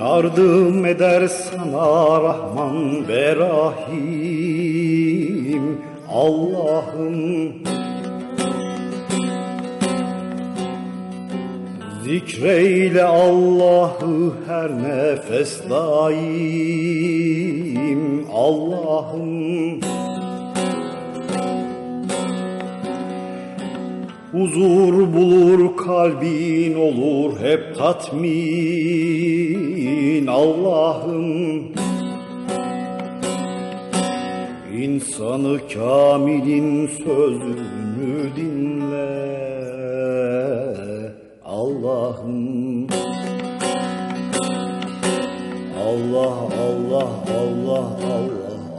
Yardım eder sana Rahman ve Rahim. Allah'ım. Zikreyle Allah'ı her nefes daim. Allah'ım Huzur bulur kalbin olur hep tatmin Allah'ım. İnsanı kamilin sözünü dinle Allah'ım. Allah Allah Allah Allah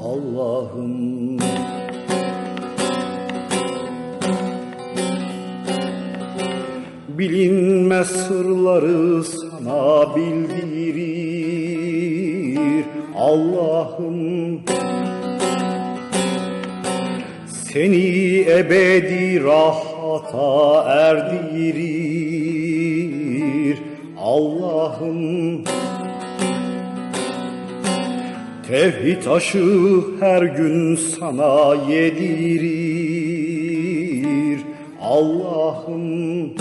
Allah'ım Bilinmez sırları sana bildirir. Allah'ım Seni ebedi rahata erdirir. Allah'ım Tevhid aşı her gün sana yedirir. Allah'ım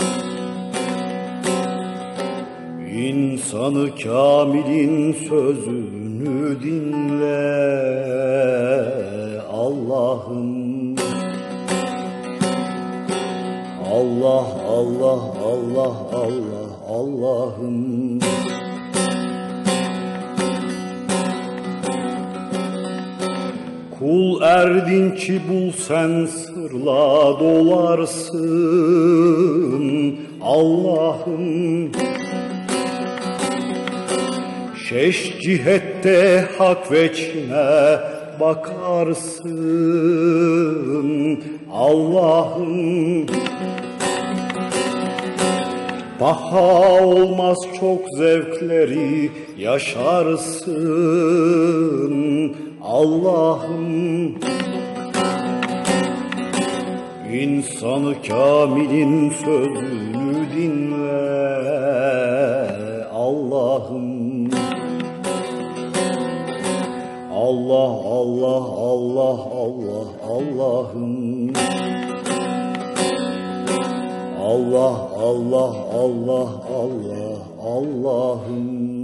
İnsanı kamilin sözünü dinle Allah'ım. Allah Allah Allah Allah Allah'ım. Kul erdinçi bul sen sırla dolarsın Allah'ım Şeş cihette hak veçine bakarsın Allah'ım. Baha olmaz çok zevkleri yaşarsın Allah'ım. İnsanı kamilin sözünü dinle Allah'ım. Allah Allah Allah Allah Allah'ım. Allah Allah Allah Allah Allah'ım